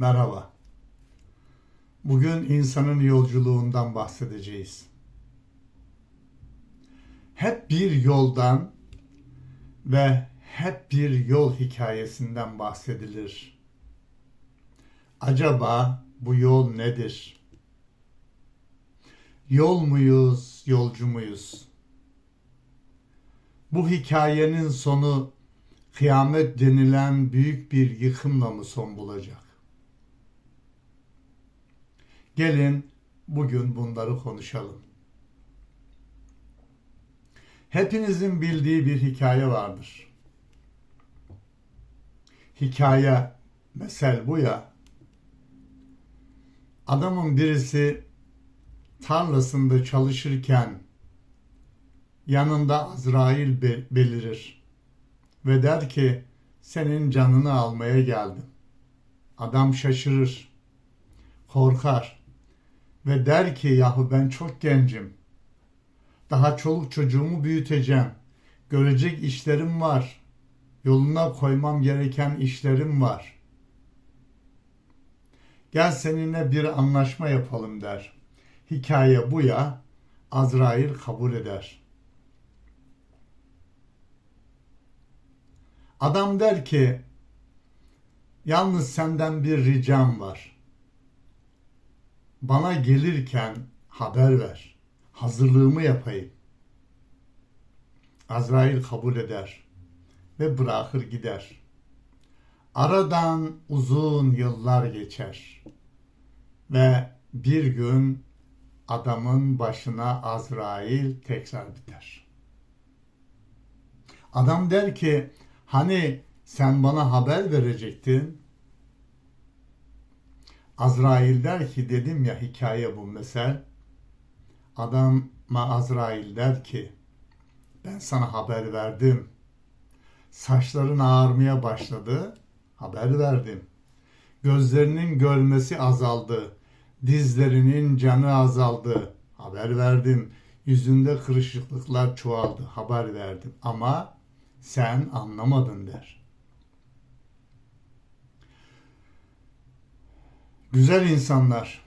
Merhaba. Bugün insanın yolculuğundan bahsedeceğiz. Hep bir yoldan ve hep bir yol hikayesinden bahsedilir. Acaba bu yol nedir? Yol muyuz, yolcu muyuz? Bu hikayenin sonu kıyamet denilen büyük bir yıkımla mı son bulacak? Gelin bugün bunları konuşalım. Hepinizin bildiği bir hikaye vardır. Hikaye, mesel bu ya. Adamın birisi tarlasında çalışırken yanında Azrail belirir ve der ki senin canını almaya geldim. Adam şaşırır, korkar ve der ki yahu ben çok gencim. Daha çoluk çocuğumu büyüteceğim. Görecek işlerim var. Yoluna koymam gereken işlerim var. Gel seninle bir anlaşma yapalım der. Hikaye bu ya. Azrail kabul eder. Adam der ki yalnız senden bir ricam var bana gelirken haber ver. Hazırlığımı yapayım. Azrail kabul eder ve bırakır gider. Aradan uzun yıllar geçer ve bir gün adamın başına Azrail tekrar biter. Adam der ki hani sen bana haber verecektin Azrail der ki dedim ya hikaye bu mesel. Adama Azrail der ki ben sana haber verdim. Saçların ağarmaya başladı. Haber verdim. Gözlerinin görmesi azaldı. Dizlerinin canı azaldı. Haber verdim. Yüzünde kırışıklıklar çoğaldı. Haber verdim. Ama sen anlamadın der. Güzel insanlar.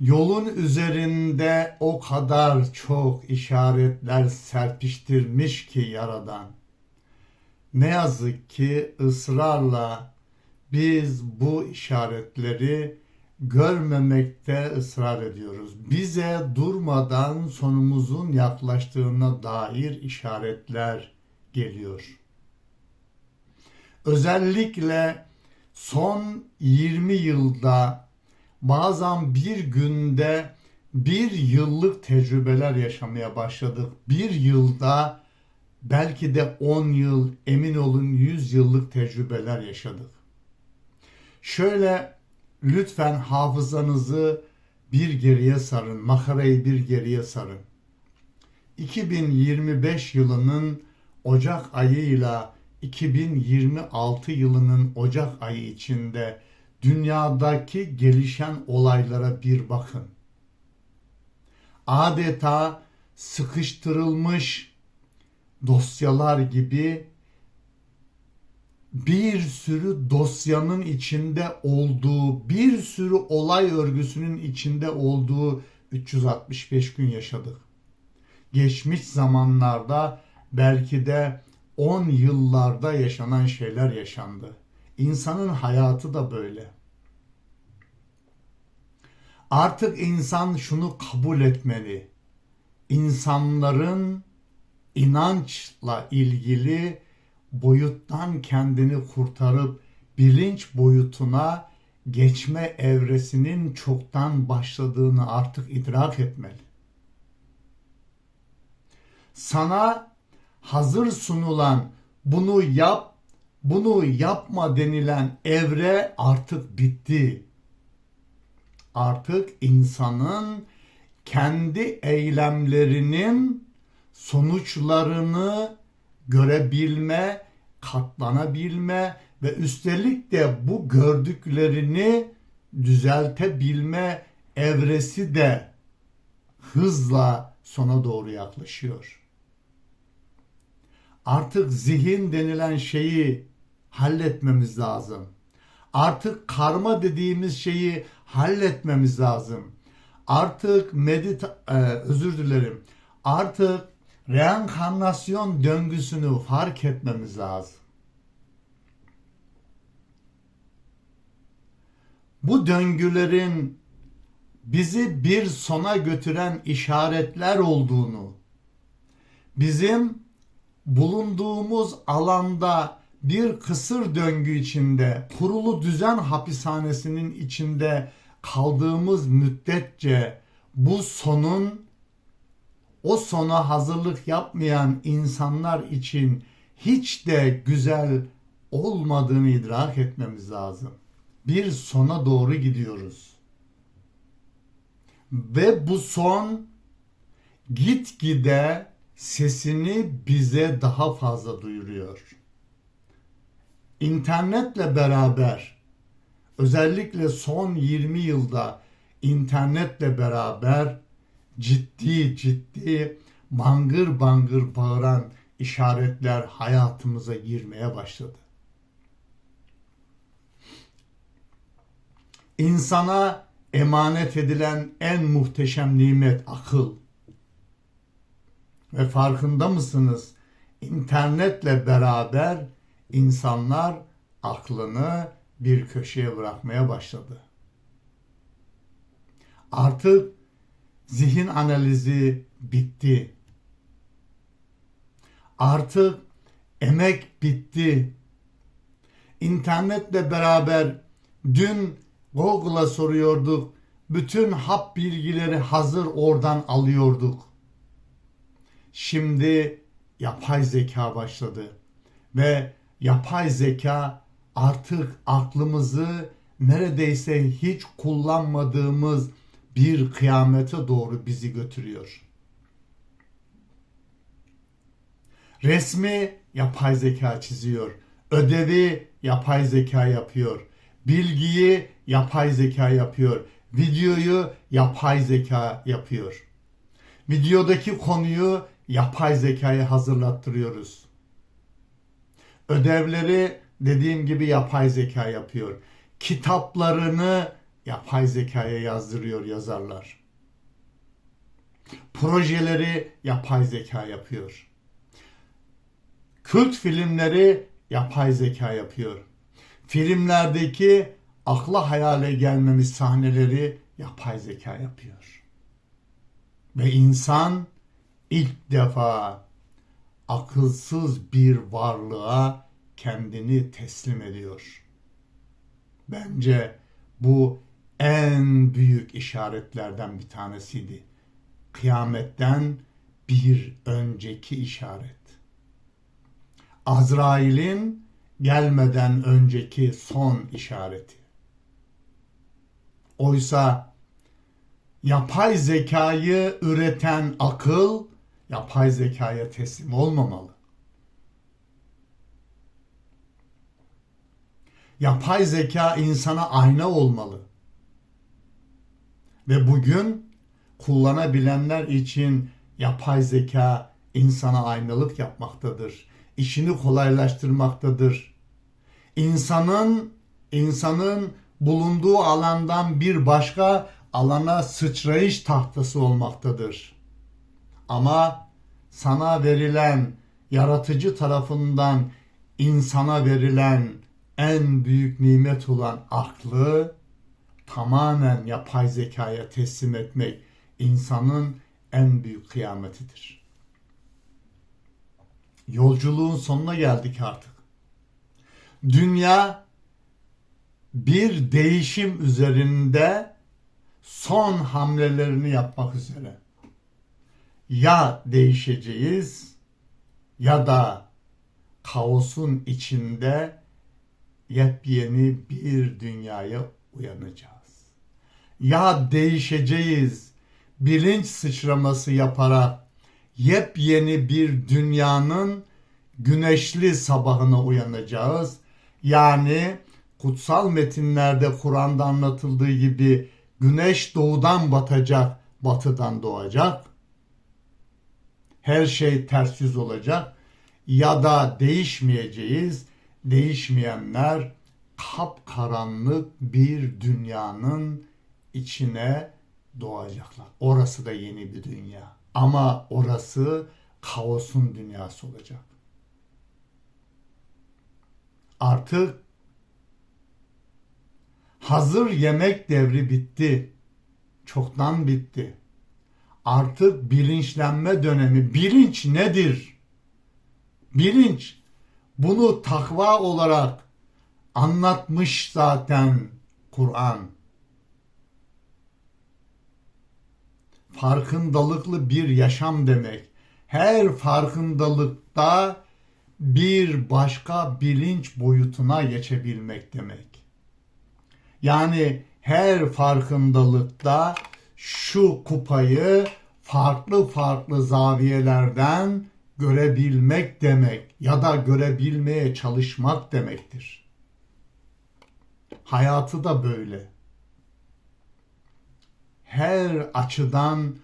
Yolun üzerinde o kadar çok işaretler serpiştirmiş ki yaradan. Ne yazık ki ısrarla biz bu işaretleri görmemekte ısrar ediyoruz. Bize durmadan sonumuzun yaklaştığına dair işaretler geliyor. Özellikle son 20 yılda bazen bir günde bir yıllık tecrübeler yaşamaya başladık. Bir yılda belki de 10 yıl, emin olun 100 yıllık tecrübeler yaşadık. Şöyle lütfen hafızanızı bir geriye sarın, makarayı bir geriye sarın. 2025 yılının Ocak ayıyla 2026 yılının Ocak ayı içinde dünyadaki gelişen olaylara bir bakın. Adeta sıkıştırılmış dosyalar gibi bir sürü dosyanın içinde olduğu, bir sürü olay örgüsünün içinde olduğu 365 gün yaşadık. Geçmiş zamanlarda belki de 10 yıllarda yaşanan şeyler yaşandı. İnsanın hayatı da böyle. Artık insan şunu kabul etmeli. İnsanların inançla ilgili boyuttan kendini kurtarıp bilinç boyutuna geçme evresinin çoktan başladığını artık idrak etmeli. Sana hazır sunulan bunu yap, bunu yapma denilen evre artık bitti. Artık insanın kendi eylemlerinin sonuçlarını görebilme, katlanabilme ve üstelik de bu gördüklerini düzeltebilme evresi de hızla sona doğru yaklaşıyor artık zihin denilen şeyi halletmemiz lazım. Artık karma dediğimiz şeyi halletmemiz lazım. Artık medita e, özür dilerim. Artık reenkarnasyon döngüsünü fark etmemiz lazım. Bu döngülerin bizi bir sona götüren işaretler olduğunu, bizim bulunduğumuz alanda bir kısır döngü içinde, kurulu düzen hapishanesinin içinde kaldığımız müddetçe bu sonun o sona hazırlık yapmayan insanlar için hiç de güzel olmadığını idrak etmemiz lazım. Bir sona doğru gidiyoruz. Ve bu son gitgide sesini bize daha fazla duyuruyor. İnternetle beraber özellikle son 20 yılda internetle beraber ciddi ciddi bangır bangır bağıran işaretler hayatımıza girmeye başladı. İnsana emanet edilen en muhteşem nimet akıl. Ve farkında mısınız? İnternetle beraber insanlar aklını bir köşeye bırakmaya başladı. Artık zihin analizi bitti. Artık emek bitti. İnternetle beraber dün Google'a soruyorduk. Bütün hap bilgileri hazır oradan alıyorduk. Şimdi yapay zeka başladı ve yapay zeka artık aklımızı neredeyse hiç kullanmadığımız bir kıyamete doğru bizi götürüyor. Resmi yapay zeka çiziyor. Ödevi yapay zeka yapıyor. Bilgiyi yapay zeka yapıyor. Videoyu yapay zeka yapıyor. Videodaki konuyu yapay zekaya hazırlattırıyoruz. Ödevleri dediğim gibi yapay zeka yapıyor. Kitaplarını yapay zekaya yazdırıyor yazarlar. Projeleri yapay zeka yapıyor. Kült filmleri yapay zeka yapıyor. Filmlerdeki akla hayale gelmemiş sahneleri yapay zeka yapıyor. Ve insan ilk defa akılsız bir varlığa kendini teslim ediyor. Bence bu en büyük işaretlerden bir tanesiydi. Kıyametten bir önceki işaret. Azrail'in gelmeden önceki son işareti. Oysa yapay zekayı üreten akıl yapay zekaya teslim olmamalı. Yapay zeka insana ayna olmalı. Ve bugün kullanabilenler için yapay zeka insana aynalık yapmaktadır. İşini kolaylaştırmaktadır. İnsanın insanın bulunduğu alandan bir başka alana sıçrayış tahtası olmaktadır. Ama sana verilen yaratıcı tarafından insana verilen en büyük nimet olan aklı tamamen yapay zekaya teslim etmek insanın en büyük kıyametidir. Yolculuğun sonuna geldik artık. Dünya bir değişim üzerinde son hamlelerini yapmak üzere. Ya değişeceğiz ya da kaosun içinde yepyeni bir dünyaya uyanacağız. Ya değişeceğiz, bilinç sıçraması yaparak yepyeni bir dünyanın güneşli sabahına uyanacağız. Yani kutsal metinlerde Kur'an'da anlatıldığı gibi güneş doğudan batacak, batıdan doğacak. Her şey ters yüz olacak ya da değişmeyeceğiz. Değişmeyenler kapkaranlık bir dünyanın içine doğacaklar. Orası da yeni bir dünya. Ama orası kaosun dünyası olacak. Artık hazır yemek devri bitti. Çoktan bitti. Artık bilinçlenme dönemi. Bilinç nedir? Bilinç bunu takva olarak anlatmış zaten Kur'an. Farkındalıklı bir yaşam demek. Her farkındalıkta bir başka bilinç boyutuna geçebilmek demek. Yani her farkındalıkta şu kupayı farklı farklı zaviyelerden görebilmek demek ya da görebilmeye çalışmak demektir. Hayatı da böyle. Her açıdan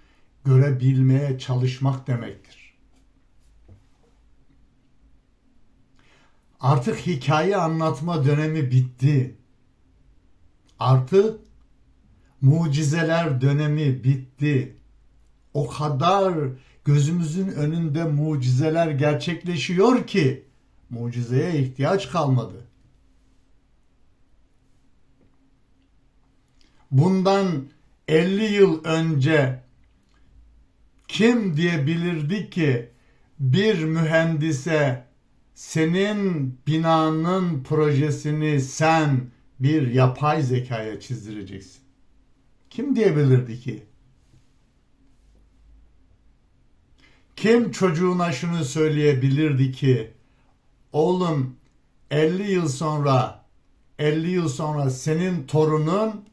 görebilmeye çalışmak demektir. Artık hikaye anlatma dönemi bitti. Artık mucizeler dönemi bitti. O kadar gözümüzün önünde mucizeler gerçekleşiyor ki mucizeye ihtiyaç kalmadı. Bundan 50 yıl önce kim diyebilirdi ki bir mühendise senin binanın projesini sen bir yapay zekaya çizdireceksin? Kim diyebilirdi ki? Kim çocuğuna şunu söyleyebilirdi ki oğlum 50 yıl sonra 50 yıl sonra senin torunun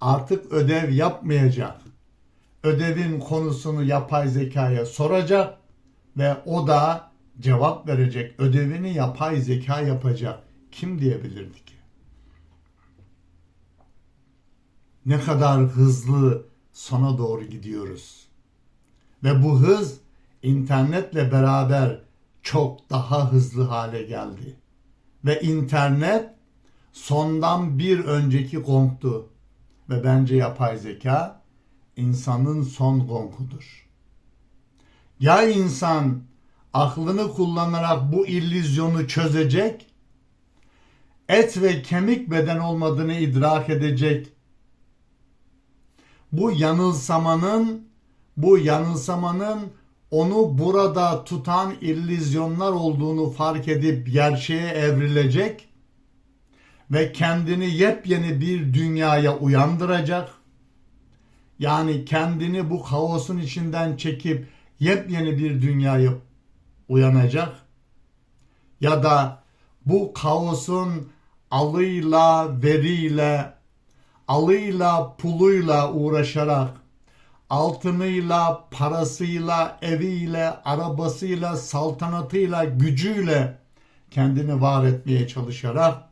artık ödev yapmayacak. Ödevin konusunu yapay zekaya soracak ve o da cevap verecek. Ödevini yapay zeka yapacak. Kim diyebilirdi ki? Ne kadar hızlı sona doğru gidiyoruz. Ve bu hız internetle beraber çok daha hızlı hale geldi. Ve internet sondan bir önceki gongtu. Ve bence yapay zeka insanın son gongudur. Ya insan aklını kullanarak bu illüzyonu çözecek, et ve kemik beden olmadığını idrak edecek, bu yanılsamanın bu yanılsamanın onu burada tutan illüzyonlar olduğunu fark edip gerçeğe evrilecek ve kendini yepyeni bir dünyaya uyandıracak. Yani kendini bu kaosun içinden çekip yepyeni bir dünyaya uyanacak. Ya da bu kaosun alıyla, veriyle, alıyla, puluyla uğraşarak altınıyla, parasıyla, eviyle, arabasıyla, saltanatıyla, gücüyle kendini var etmeye çalışarak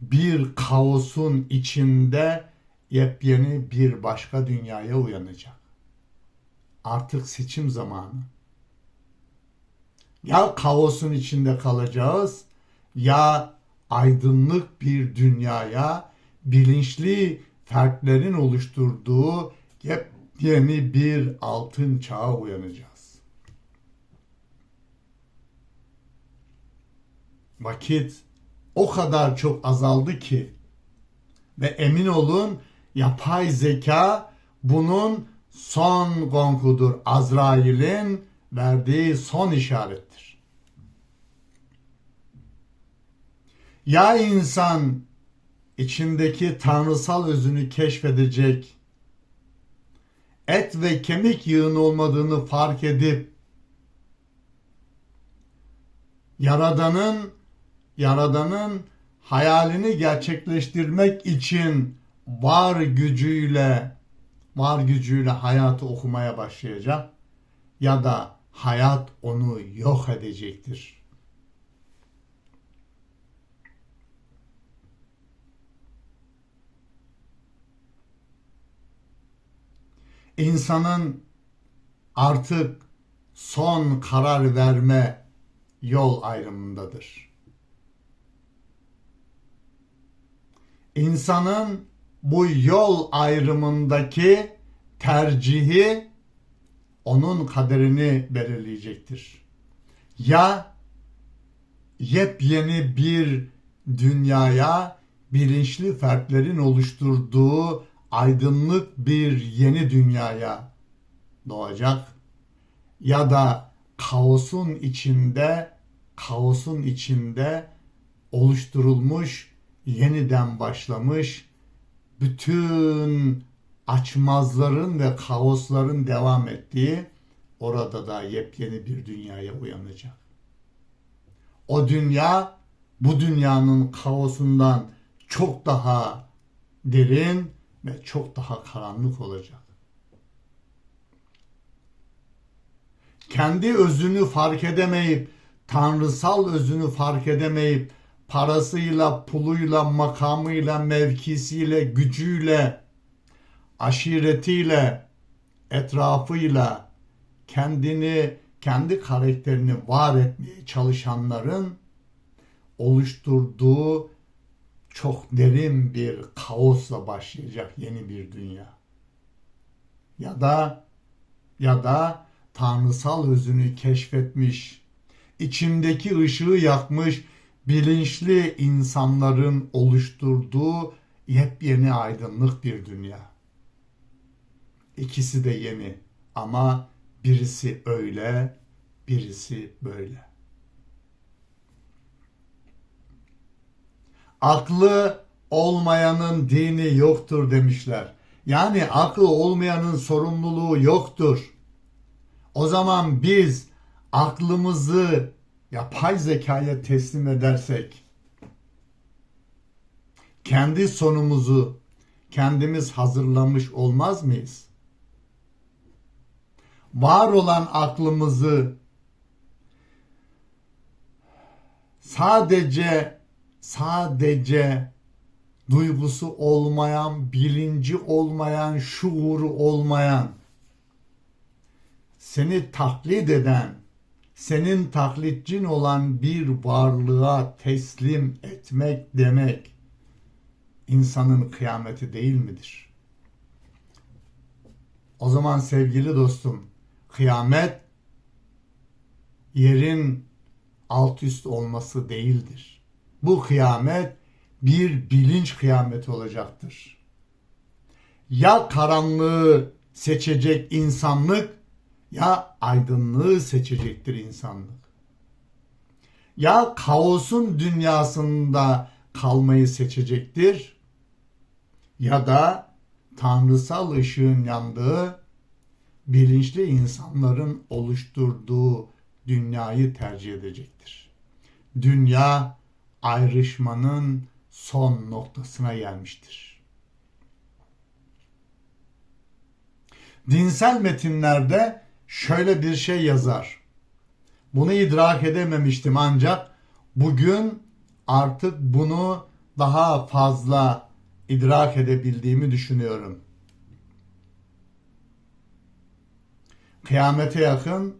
bir kaosun içinde yepyeni bir başka dünyaya uyanacak. Artık seçim zamanı. Ya kaosun içinde kalacağız ya aydınlık bir dünyaya bilinçli fertlerin oluşturduğu yepyeni bir altın çağa uyanacağız. Vakit o kadar çok azaldı ki ve emin olun yapay zeka bunun son gonkudur. Azrail'in verdiği son işarettir. Ya insan içindeki tanrısal özünü keşfedecek, et ve kemik yığın olmadığını fark edip Yaradan'ın Yaradan'ın hayalini gerçekleştirmek için var gücüyle var gücüyle hayatı okumaya başlayacak ya da hayat onu yok edecektir. İnsanın artık son karar verme yol ayrımındadır. insanın bu yol ayrımındaki tercihi onun kaderini belirleyecektir. Ya yepyeni bir dünyaya bilinçli fertlerin oluşturduğu aydınlık bir yeni dünyaya doğacak ya da kaosun içinde kaosun içinde oluşturulmuş yeniden başlamış bütün açmazların ve kaosların devam ettiği orada da yepyeni bir dünyaya uyanacak. O dünya bu dünyanın kaosundan çok daha derin ve çok daha karanlık olacak. Kendi özünü fark edemeyip, tanrısal özünü fark edemeyip, parasıyla, puluyla, makamıyla, mevkisiyle, gücüyle, aşiretiyle, etrafıyla kendini, kendi karakterini var etmeye çalışanların oluşturduğu çok derin bir kaosla başlayacak yeni bir dünya. Ya da ya da tanrısal özünü keşfetmiş, içindeki ışığı yakmış bilinçli insanların oluşturduğu yepyeni aydınlık bir dünya. İkisi de yeni ama birisi öyle, birisi böyle. Aklı olmayanın dini yoktur demişler. Yani aklı olmayanın sorumluluğu yoktur. O zaman biz aklımızı yapay zekaya teslim edersek kendi sonumuzu kendimiz hazırlamış olmaz mıyız? Var olan aklımızı sadece sadece duygusu olmayan, bilinci olmayan, şuuru olmayan, seni taklit eden, senin taklitçin olan bir varlığa teslim etmek demek insanın kıyameti değil midir? O zaman sevgili dostum, kıyamet yerin alt üst olması değildir. Bu kıyamet bir bilinç kıyameti olacaktır. Ya karanlığı seçecek insanlık ya aydınlığı seçecektir insanlık. Ya kaosun dünyasında kalmayı seçecektir ya da tanrısal ışığın yandığı bilinçli insanların oluşturduğu dünyayı tercih edecektir. Dünya ayrışmanın son noktasına gelmiştir. Dinsel metinlerde şöyle bir şey yazar. Bunu idrak edememiştim ancak bugün artık bunu daha fazla idrak edebildiğimi düşünüyorum. Kıyamete yakın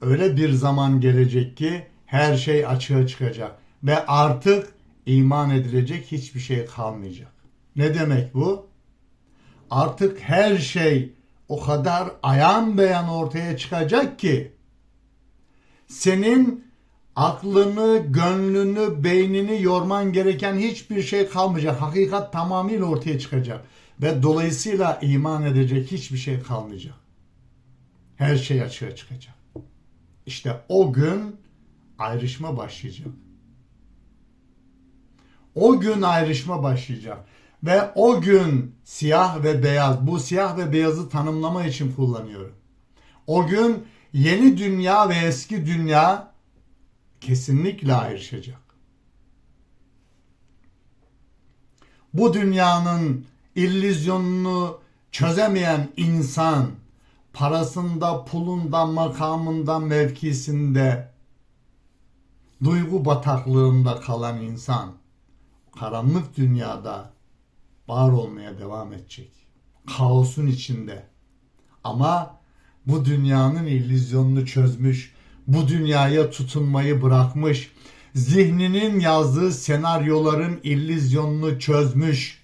öyle bir zaman gelecek ki her şey açığa çıkacak ve artık iman edilecek hiçbir şey kalmayacak. Ne demek bu? Artık her şey o kadar ayan beyan ortaya çıkacak ki senin aklını, gönlünü, beynini yorman gereken hiçbir şey kalmayacak. Hakikat tamamıyla ortaya çıkacak ve dolayısıyla iman edecek hiçbir şey kalmayacak. Her şey açığa çıkacak. İşte o gün ayrışma başlayacak. O gün ayrışma başlayacak. Ve o gün siyah ve beyaz, bu siyah ve beyazı tanımlama için kullanıyorum. O gün yeni dünya ve eski dünya kesinlikle ayrışacak. Bu dünyanın illüzyonunu çözemeyen insan parasında, pulunda, makamında, mevkisinde, duygu bataklığında kalan insan karanlık dünyada var olmaya devam edecek. Kaosun içinde. Ama bu dünyanın illüzyonunu çözmüş, bu dünyaya tutunmayı bırakmış, zihninin yazdığı senaryoların illüzyonunu çözmüş.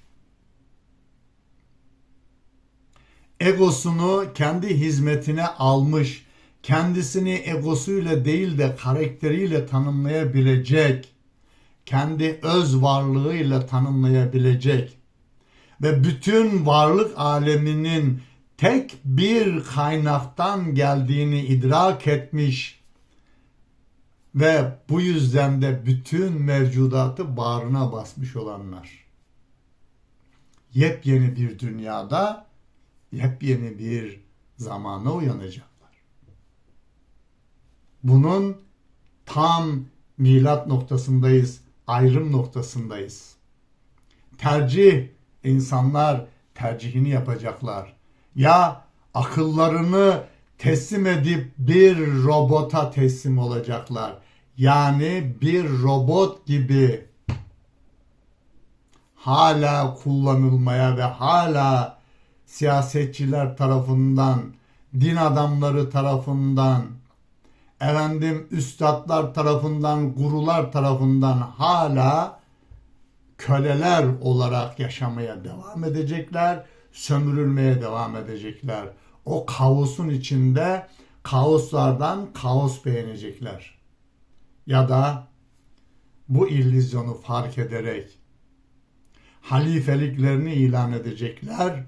Egosunu kendi hizmetine almış. Kendisini egosuyla değil de karakteriyle tanımlayabilecek. Kendi öz varlığıyla tanımlayabilecek ve bütün varlık aleminin tek bir kaynaktan geldiğini idrak etmiş ve bu yüzden de bütün mevcudatı bağrına basmış olanlar. Yepyeni bir dünyada yepyeni bir zamana uyanacaklar. Bunun tam milat noktasındayız, ayrım noktasındayız. Tercih insanlar tercihini yapacaklar. Ya akıllarını teslim edip bir robota teslim olacaklar. Yani bir robot gibi hala kullanılmaya ve hala siyasetçiler tarafından, din adamları tarafından, efendim üstadlar tarafından, gurular tarafından hala köleler olarak yaşamaya devam edecekler, sömürülmeye devam edecekler. O kaosun içinde kaoslardan kaos beğenecekler. Ya da bu illüzyonu fark ederek halifeliklerini ilan edecekler.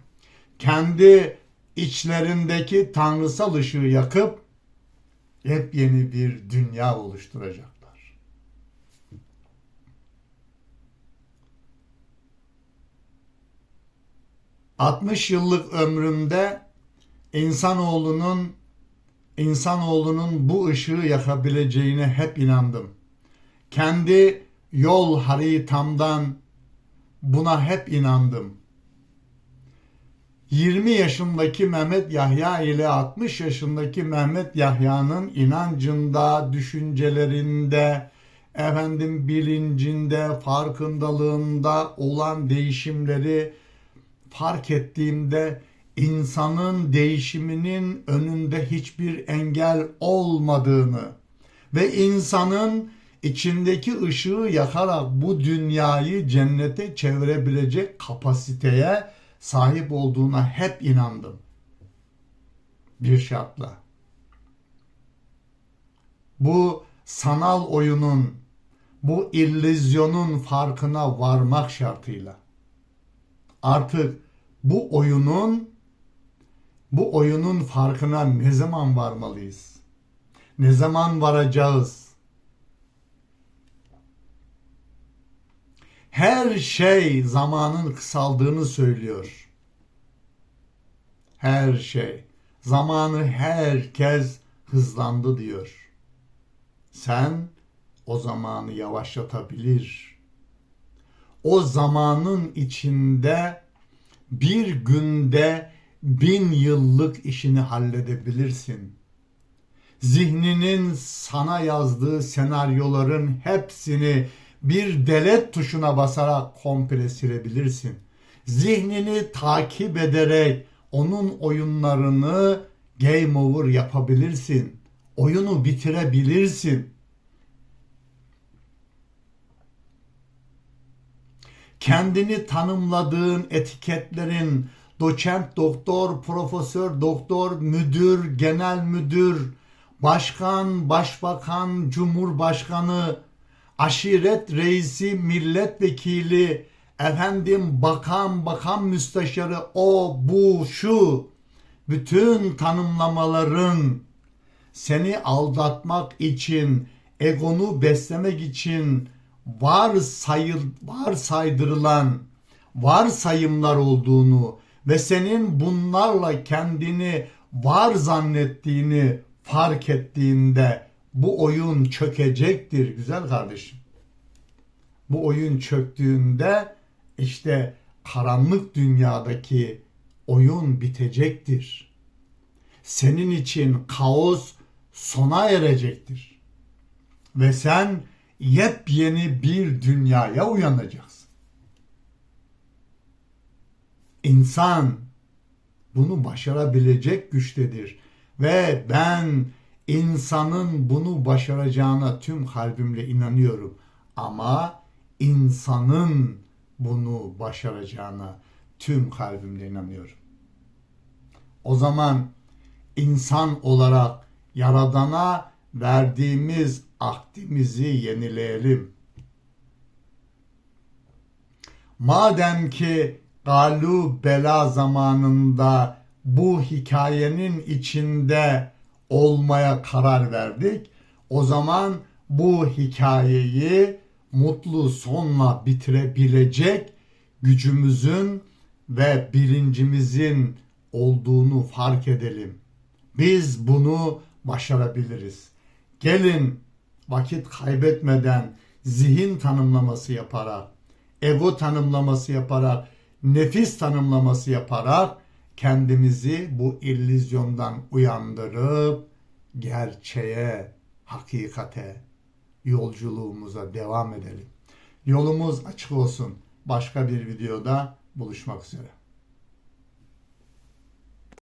Kendi içlerindeki tanrısal ışığı yakıp yepyeni bir dünya oluşturacak. 60 yıllık ömrümde insanoğlunun insanoğlunun bu ışığı yakabileceğine hep inandım. Kendi yol haritamdan buna hep inandım. 20 yaşındaki Mehmet Yahya ile 60 yaşındaki Mehmet Yahya'nın inancında, düşüncelerinde, efendim bilincinde, farkındalığında olan değişimleri fark ettiğimde insanın değişiminin önünde hiçbir engel olmadığını ve insanın içindeki ışığı yakarak bu dünyayı cennete çevirebilecek kapasiteye sahip olduğuna hep inandım. Bir şartla. Bu sanal oyunun, bu illüzyonun farkına varmak şartıyla. Artık bu oyunun bu oyunun farkına ne zaman varmalıyız? Ne zaman varacağız? Her şey zamanın kısaldığını söylüyor. Her şey. Zamanı herkes hızlandı diyor. Sen o zamanı yavaşlatabilir. O zamanın içinde bir günde bin yıllık işini halledebilirsin. Zihninin sana yazdığı senaryoların hepsini bir delet tuşuna basarak komple silebilirsin. Zihnini takip ederek onun oyunlarını game over yapabilirsin. Oyunu bitirebilirsin. kendini tanımladığın etiketlerin doçent, doktor, profesör, doktor, müdür, genel müdür, başkan, başbakan, cumhurbaşkanı, aşiret reisi, milletvekili, efendim bakan, bakan müsteşarı, o, bu, şu, bütün tanımlamaların seni aldatmak için, egonu beslemek için, var sayıl var saydırılan varsayımlar olduğunu ve senin bunlarla kendini var zannettiğini fark ettiğinde bu oyun çökecektir güzel kardeşim. Bu oyun çöktüğünde işte karanlık dünyadaki oyun bitecektir. Senin için kaos sona erecektir. Ve sen yepyeni bir dünyaya uyanacaksın. İnsan bunu başarabilecek güçtedir ve ben insanın bunu başaracağına tüm kalbimle inanıyorum. Ama insanın bunu başaracağına tüm kalbimle inanıyorum. O zaman insan olarak Yaradan'a verdiğimiz ahdimizi yenileyelim. Madem ki Galu bela zamanında bu hikayenin içinde olmaya karar verdik. O zaman bu hikayeyi mutlu sonla bitirebilecek gücümüzün ve bilincimizin olduğunu fark edelim. Biz bunu başarabiliriz. Gelin vakit kaybetmeden zihin tanımlaması yaparak, ego tanımlaması yaparak, nefis tanımlaması yaparak kendimizi bu illüzyondan uyandırıp gerçeğe, hakikate, yolculuğumuza devam edelim. Yolumuz açık olsun. Başka bir videoda buluşmak üzere.